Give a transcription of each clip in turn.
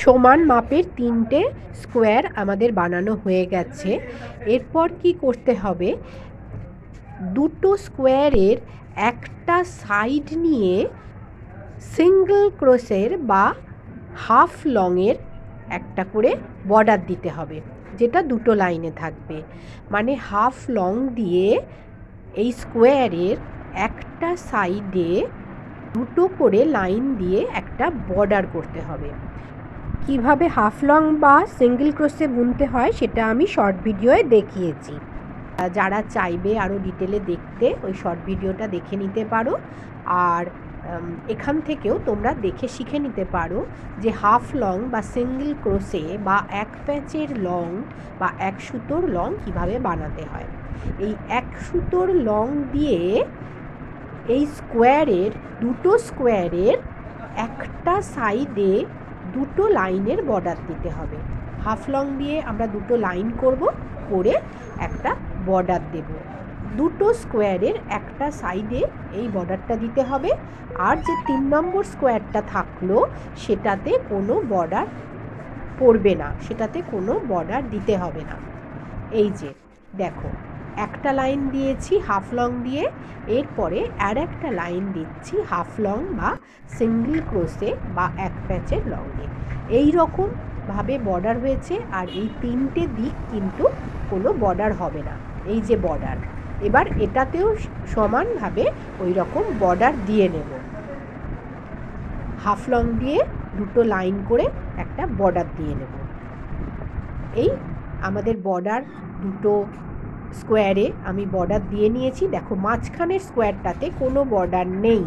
সমান মাপের তিনটে স্কোয়ার আমাদের বানানো হয়ে গেছে। এরপর কি করতে হবে? দুটো স্কোয়ারের একটা সাইড নিয়ে সিঙ্গল ক্রোসের বা হাফ লংয়ের একটা করে বর্ডার দিতে হবে, যেটা দুটো লাইনে থাকবে। মানে হাফ লং দিয়ে এই স্কোয়ারের একটা সাইডে দুটো করে লাইন দিয়ে একটা বর্ডার করতে হবে। কীভাবে হাফ লং বা সিঙ্গেল ক্রোসে বুনতে হয় সেটা আমি শর্ট ভিডিওয়ে দেখিয়েছি। যারা চাইবে আরও ডিটেলে দেখতে ওই শর্ট ভিডিওটা দেখে নিতে পারো। আর এখান থেকেও তোমরা দেখে শিখে নিতে পারো যে হাফ লং বা সিঙ্গেল ক্রোসে বা এক প্যাচের লং বা এক সুতোর লং কীভাবে বানাতে হয়। এই এক সুতোর লং দিয়ে এই স্কোয়ারের, দুটো স্কোয়ারের একটা সাইডে দুটো লাইনের বর্ডার দিতে হবে। হাফ লং দিয়ে আমরা দুটো লাইন করব, করে একটা বর্ডার দেব। দুটো স্কোয়ারের একটা সাইডে এই বর্ডারটা দিতে হবে। আর যে তিন নম্বর স্কোয়ারটা থাকল, সেটাতে কোনো বর্ডার পড়বে না, সেটাতে কোনো বর্ডার দিতে হবে না। এই যে, দেখো একটা লাইন দিয়েছি, হাফ লং দিয়ে। এরপরে আর একটা লাইন দিচ্ছি, হাফ লং বা সিঙ্গেল ক্রোসে বা এক প্যাচের লং দিয়ে এই রকম ভাবে বর্ডার হয়েছে আর এই তিনটে দিক কিন্তু কোনো বর্ডার হবে না। এই যে বর্ডার, এবার এটাতেও সমানভাবে ওই রকম বর্ডার দিয়ে নেব। হাফ লং দিয়ে দুটো লাইন করে একটা বর্ডার দিয়ে নেব। এই আমাদের বর্ডার দুটো স্কোয়ারে আমি বর্ডার দিয়ে নিয়েছি। দেখো, মাঝখানের স্কোয়ারটাতে কোনো বর্ডার নেই।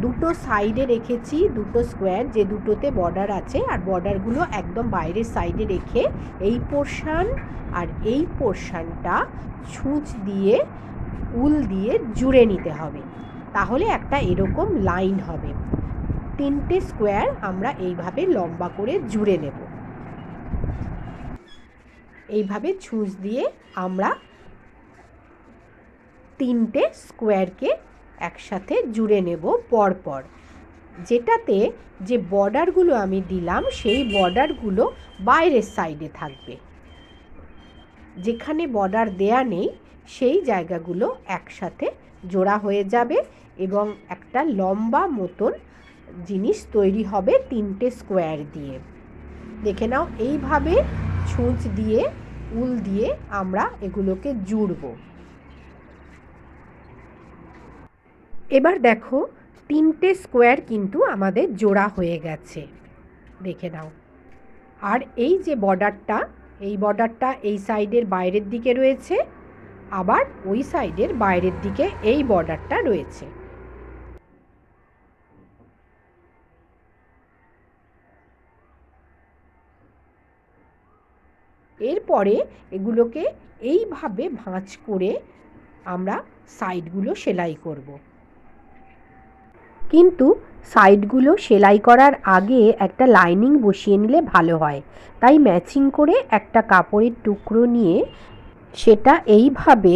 দুটো সাইডে রেখেছি, দুটো স্কোয়ার, যে দুটোতে বর্ডার আছে, আর বর্ডারগুলো একদম বাইরের সাইডে রেখে এই পোর্শান আর এই পোর্শানটা ছুঁচ দিয়ে, উল দিয়ে জুড়ে নিতে হবে। তাহলে একটা এরকম লাইন হবে। তিনটে স্কোয়ার আমরা এইভাবে লম্বা করে জুড়ে নেব। এইভাবে ছুঁচ দিয়ে আমরা তিনটে স্কোয়ারকে একসাথে জুড়ে নেব পরপর। যেটাতে যে বর্ডারগুলো আমি দিলাম, সেই বর্ডারগুলো বাইরের সাইডে থাকবে। যেখানে বর্ডার দেয়া নেই, সেই জায়গাগুলো একসাথে জোড়া হয়ে যাবে এবং একটা লম্বা মতন জিনিস তৈরি হবে তিনটে স্কোয়ার দিয়ে। দেখে নাও, এইভাবে ছুঁচ দিয়ে, উল দিয়ে আমরা এগুলোকে জুড়ব। এবার দেখো, তিনটে স্কোয়ার কিন্তু আমাদের জোড়া হয়ে গেছে। দেখে নাও। আর এই যে বর্ডারটা, এই বর্ডারটা এই সাইডের বাইরের দিকে রয়েছে, আবার ওই সাইডের বাইরের দিকে এই বর্ডারটা রয়েছে। এরপরে এগুলোকে এইভাবে ভাঁজ করে আমরা সাইডগুলো সেলাই করব। কিন্তু সাইডগুলো সেলাই করার আগে একটা লাইনিং বসিয়ে নিলে ভালো হয়। তাই ম্যাচিং করে একটা কাপড়ের টুকরো নিয়ে সেটা এইভাবে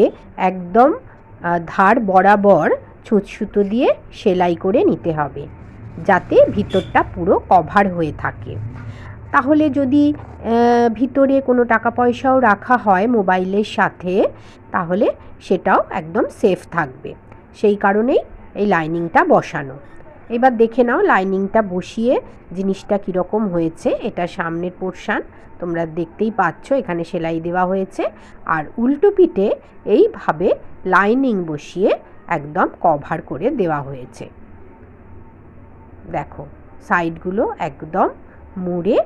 একদম ধার বরাবর ছুঁচ সুতো দিয়ে সেলাই করে নিতে হবে, যাতে ভিতরটা পুরো কভার হয়ে থাকে। তাহলে যদি ভিতরে কোনো টাকা পয়সাও রাখা হয় মোবাইলের সাথে, তাহলে সেটাও একদম সেফ থাকবে। সেই কারণেই এই লাইনিংটা বসানো। এবার দেখে নাও লাইনিংটা বসিয়ে জিনিসটা কীরকম হয়েছে। এটা সামনের পোর্শান, তোমরা দেখতেই পাচ্ছ এখানে সেলাই দেওয়া হয়েছে। আর উল্টো পিঠে এইভাবে লাইনিং বসিয়ে একদম কভার করে দেওয়া হয়েছে। দেখো, সাইডগুলো একদম মুড়ে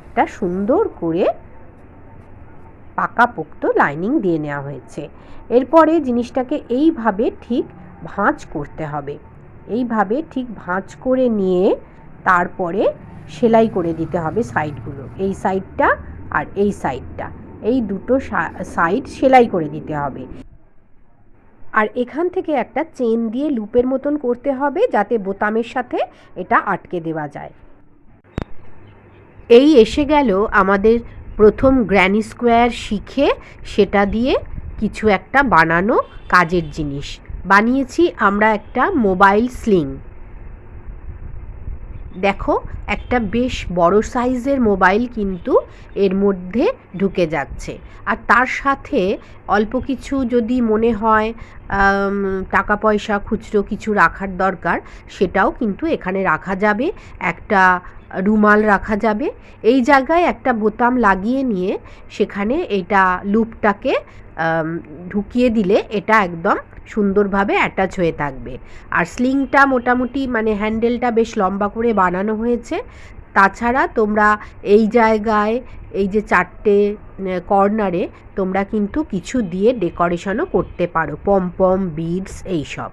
একটা সুন্দর করে পাকাপোক্ত লাইনিং দিয়ে নেওয়া হয়েছে। এরপরে জিনিসটাকে এইভাবে ঠিক ভাঁজ করতে হবে। এইভাবে ঠিক ভাঁজ করে নিয়ে তারপরে সেলাই করে দিতে হবে সাইডগুলো। এই সাইডটা আর এই সাইডটা। এই দুটো সাইড সেলাই করে দিতে হবে। আর এখান থেকে একটা চেন দিয়ে লুপের মতন করতে হবে যাতে বোতামের সাথে এটা আটকে দেওয়া যায়। এই এসে গেল আমাদের প্রথম গ্র্যানি স্কোয়ার শিখে সেটা দিয়ে কিছু একটা বানানো কাজের জিনিস। বানিয়েছি আমরা একটা মোবাইল স্লিং। দেখো, একটা বেশ বড় সাইজের মোবাইল কিন্তু এর মধ্যে ঢুকে যাচ্ছে। আর তার সাথে অল্প কিছু যদি মনে হয় টাকা পয়সা খুচরো কিছু রাখার দরকার, সেটাও কিন্তু এখানে রাখা যাবে। একটা রুমাল রাখা যাবে। এই জায়গায় একটা বোতাম লাগিয়ে নিয়ে সেখানে এটা লুপটাকে ঢুকিয়ে দিলে এটা একদম সুন্দরভাবে অ্যাটাচ হয়ে থাকবে। আর স্লিংটা মোটামুটি মানে হ্যান্ডেলটা বেশ লম্বা করে বানানো হয়েছে। তাছাড়া তোমরা এই জায়গায় এই যে চারটে কর্নারে তোমরা কিন্তু কিছু দিয়ে ডেকোরেশনও করতে পারো। পম পম বিডস এইসব।